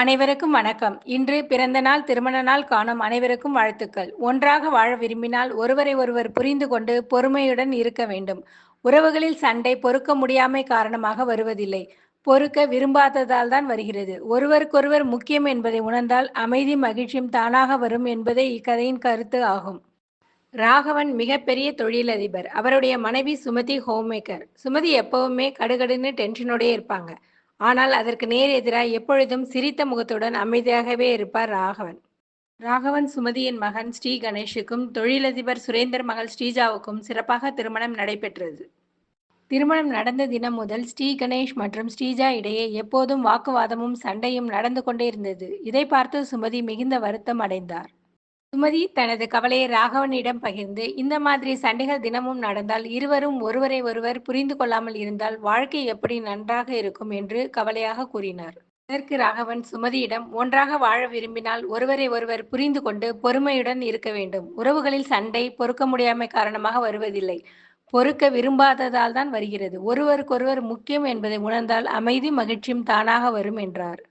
அனைவருக்கும் வணக்கம். இன்று பிறந்த நாள் திருமண நாள் காணும் அனைவருக்கும் வாழ்த்துக்கள். ஒன்றாக வாழ விரும்பினால் ஒருவரை ஒருவர் புரிந்து கொண்டு பொறுமையுடன் இருக்க வேண்டும். உறவுகளில் சண்டை பொறுக்க முடியாமை காரணமாக வருவதில்லை. பொறுக்க விரும்பாததால் தான் வருகிறது. ஒருவருக்கொருவர் முக்கியம் என்பதை உணர்ந்தால் அமைதி மகிழ்ச்சியும் தானாக வரும் என்பதே இக்கதையின் கருத்து ஆகும். ராகவன் மிகப்பெரிய தொழிலதிபர். அவருடைய மனைவி சுமதி ஹோம்மேக்கர். சுமதி எப்பவுமே கடுகடுன்னு டென்ஷனோடே இருப்பாங்க. ஆனால் அதற்கு நேர் எதிராக எப்பொழுதும் சிரித்த முகத்துடன் அமைதியாகவே இருப்பார் ராகவன். ராகவன் சுமதியின் மகன் ஸ்ரீ கணேஷுக்கும் தொழிலதிபர் சுரேந்தர் மகள் ஸ்ரீஜாவுக்கும் சிறப்பாக திருமணம் நடைபெற்றது. திருமணம் நடந்த தினம் முதல் ஸ்ரீ கணேஷ் மற்றும் ஸ்ரீஜா இடையே எப்போதும் வாக்குவாதமும் சண்டையும் நடந்து கொண்டே இருந்தது. இதை பார்த்து சுமதி மிகுந்த வருத்தம் அடைந்தார். சுமதி தனது கவலையை ராகவனிடம் பகிர்ந்து இந்த மாதிரி சண்டைகள் தினமும் நடந்தால் இருவரும் ஒருவரை ஒருவர் புரிந்து கொள்ளாமல் இருந்தால் வாழ்க்கை எப்படி நன்றாக இருக்கும் என்று கவலையாக கூறினார். இதற்கு ராகவன் சுமதியிடம் ஒன்றாக வாழ விரும்பினால் ஒருவரை ஒருவர் புரிந்து கொண்டு பொறுமையுடன் இருக்க வேண்டும். உறவுகளில் சண்டை பொறுக்க முடியாமை காரணமாக வருவதில்லை. பொறுக்க விரும்பாததால் தான் வருகிறது. ஒருவருக்கொருவர் முக்கியம் என்பதை உணர்ந்தால் அமைதி மகிழ்ச்சியும் தானாக வரும் என்றார்.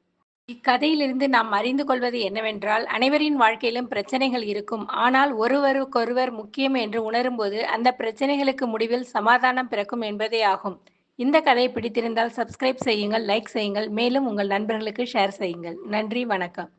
இக்கதையிலிருந்து நாம் அறிந்து கொள்வது என்னவென்றால் அனைவரின் வாழ்க்கையிலும் பிரச்சனைகள் இருக்கும். ஆனால் ஒருவருக்கொருவர் முக்கியம் என்று உணரும்போது அந்த பிரச்சனைகளுக்கு முடிவில் சமாதானம் பிறக்கும் என்பதே ஆகும். இந்த கதை பிடித்திருந்தால் சப்ஸ்கிரைப் செய்யுங்கள் லைக் செய்யுங்கள். மேலும் உங்கள் நண்பர்களுக்கு ஷேர் செய்யுங்கள். நன்றி வணக்கம்.